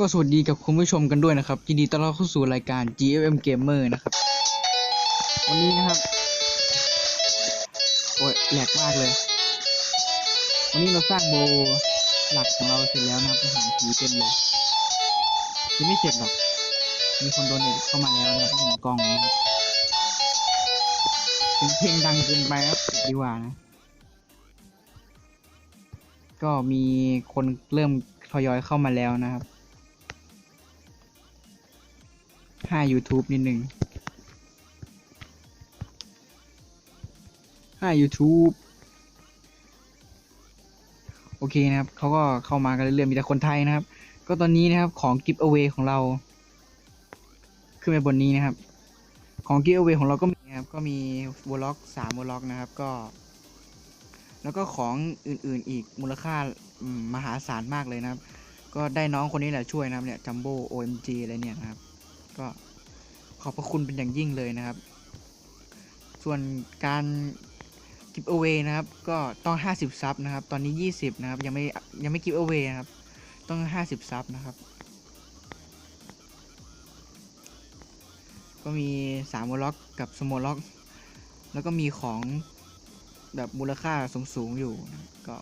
ก็สวัสดีกับคุณผู้ชมกันด้วยนะครับยินดีต้อนรับเข้าสู่รายการ GFM Gamer นะครับ วันนี้นะครับ โอ้ยแหลกมากเลย วันนี้เราสร้างโบหลักของเราเสร็จแล้วนะครับหารผีเต็มเลยยังไม่เสร็จหรอก มีคนโดนเนทเข้ามาแล้วนะครับหนึ่งกล่องนะครับเสียงเพลงดังเกินไปครับปิดดีกว่านะ ก็มีคนเริ่มทยอยเข้ามาแล้วนะครับ ห้า YouTube นิดหนึ่งห้า YouTube โอเคนะครับเขาก็เข้ามากันเรื่อยๆมีแต่คนไทยนะครับ ก็ตอนนี้นะครับของ Give Away ของเรา ขึ้นไปบนนี้นะครับ ของ Give Away ของเราก็มีนะครับ ก็มีวอลล็อกสามวอลล็อกนะครับก็ แล้วก็ของอื่นๆอีกมูลค่ามหาศาลมากเลยนะครับ ก็ได้น้องคนนี้แหละช่วยนะครับเนี่ยจัมโบ้ OMG อะไรเนี่ยนะครับ ก็ขอบพระคุณเป็นอย่างยิ่งเลยนะครับ ส่วนการกิฟต์ away นะครับ ก็ต้อง 50 ซับนะครับ ตอนนี้ 20 นะครับ ยังไม่ยังไม่กิฟต์ away นะครับ ต้อง 50 ซับนะครับ ก็มี3วอลล็อกกับสมอลล็อก แล้วก็มีของแบบมูลค่าสูงๆอยู่นะก็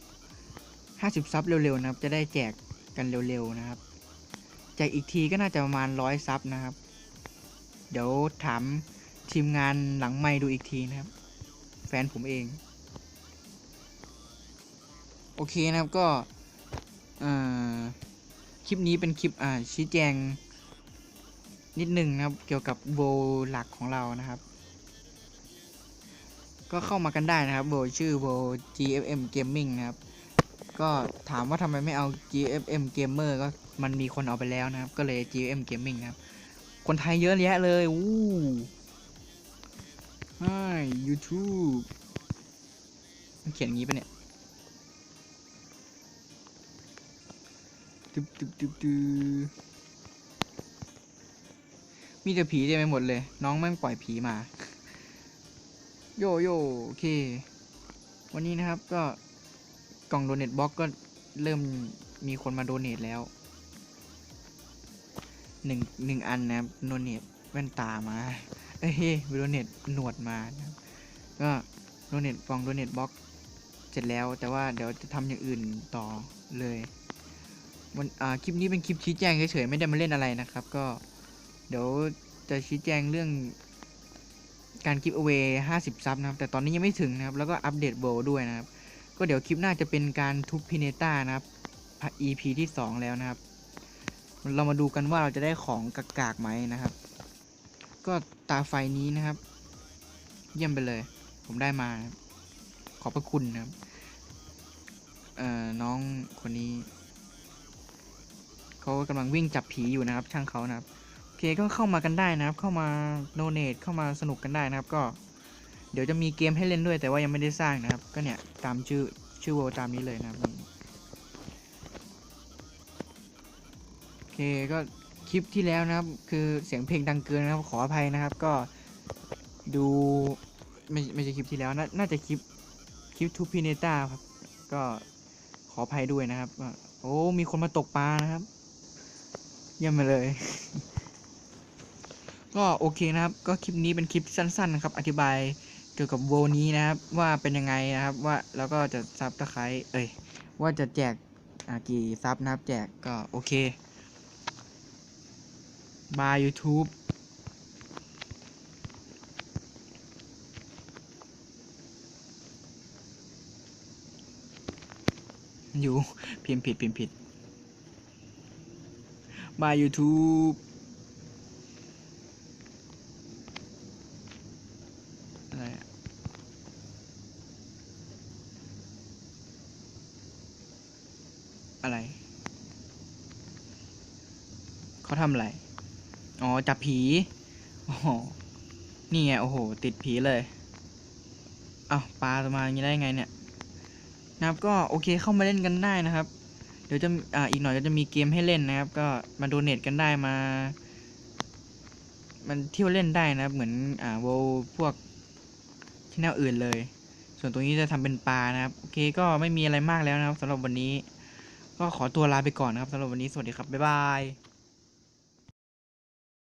50 ซับเร็วๆนะครับ จะได้แจกกันเร็วๆนะครับ แจกอีกทีก็น่าจะประมาณร้อยซับนะครับ ดี๋ยวถามทีมงานหลังไม่ดูอีกทีนะครับ แฟนผมเอง โอเคนะครับก็คลิปนี้เป็นคลิปชี้แจง นิดหนึ่งนะครับ เกี่ยวกับโบหลักของเรานะครับ ก็เข้ามากันได้นะครับโบชื่อโบ GFM Gaming นะครับก็ถามว่าทำไมไม่เอา GFM Gamer ก็มันมีคนเอาไปแล้วนะครับ ก็เลย GFM Gaming นะครับ คนไทยเยอะแยะเลยอู้ใช่ YouTube มันเขียนงี้ปะเนี่ยตึ๊บตึ๊บตึ๊บตึ๊บมีแต่ผีเต็มไปหมดเลย น้องแม่งปล่อยผีมา โยโย่โอเค วันนี้นะครับก็กล่องโดเน t บ็อกก็เริ่มมีคนมาโดเน t แล้ว หนึ่งหนึ่งอันนะครับโดเน t แว่นตามา เอ้ยโดเน t หนวดมานะครับก็โดเน t กล่องโดเน t บ็อกเสร็จแล้วแต่ว่าเดี๋ยวจะทำอย่างอื่นต่อเลยวันอ่าคลิปนี้เป็นคลิปชี้แจงเฉยๆไม่ได้มาเล่นอะไรนะครับ ก็เดี๋ยวจะชี้แจงเรื่องการกิฟต์ away 50ซับนะครับแต่ตอนนี้ยังไม่ถึงนะครับแล้วก็อัปเดตโบด้วยนะครับ ก็เดี๋ยวคลิปหน้าจะเป็นการทุบพิเนต้านะครับ EP ที่ 2 แล้วนะครับ เรามาดูกันว่าเราจะได้ของกากๆไหมนะครับ ก็ตาไฟนี้นะครับ เยี่ยมไปเลย ผมได้มาขอบพระคุณนะครับเอ่อน้องคนนี้เขากำลังวิ่งจับผีอยู่นะครับ ช่างเขานะครับโอเคก็เข้ามากันได้นะครับ เข้ามาโนเนตเข้ามาสนุกกันได้นะครับ ก็เดี๋ยวจะมีเกมให้เล่นด้วย แต่ว่ายังไม่ได้สร้างนะครับ ก็เนี่ยตามชื่อชื่อโวตามนี้เลยนะครับ เคก็คลิปที่แล้วนะครับ คือเสียงเพลงดังเกินนะครับ ขออภัยนะครับ ก็ดูไม่ไม่ใช่คลิปที่แล้วน,น่าจะคลิปคลิปทูพีเนต้าครับ ก็ขออภัยด้วยนะครับ โอ้ มีคนมาตกปลานะครับ เยี่ยมไปเลย ก็โอเคนะครับ ก็คลิปนี้เป็นคลิปสั้นๆนะครับ อธิบายเกี่ยวกับโวนี้นะครับ ว่าเป็นยังไงนะครับ ว่าแล้วก็จะซับตะไคร้เอ้ยว่าจะแจกกี่ซับนะครับ แจกก็โอเค บาย YouTube อยู่พิมพ์ผิดพิมพ์ผิดบาย YouTube อะไรอะอะไร เขาทำอะไร อ๋อ จับผีโอ้โหนี่ไง โอ้โห ติดผีเลยเอ้าปลาจะมาอย่างนี้ได้ไงเนี่ยนะครับก็โอเคเข้ามาเล่นกันได้นะครับ เดี๋ยวจะอ่าอีกหน่อยก็จะมีเกมให้เล่นนะครับ ก็มาโดเนทกันได้มา มันเที่ยวเล่นได้นะครับ เหมือนอ่าโวพวกที่แนวอื่นเลย ส่วนตรงนี้จะทำเป็นปลานะครับ โอเคก็ไม่มีอะไรมากแล้วนะครับสำหรับวันนี้ ก็ขอตัวลาไปก่อนนะครับสำหรับวันนี้สวัสดีครับบ๊ายบาย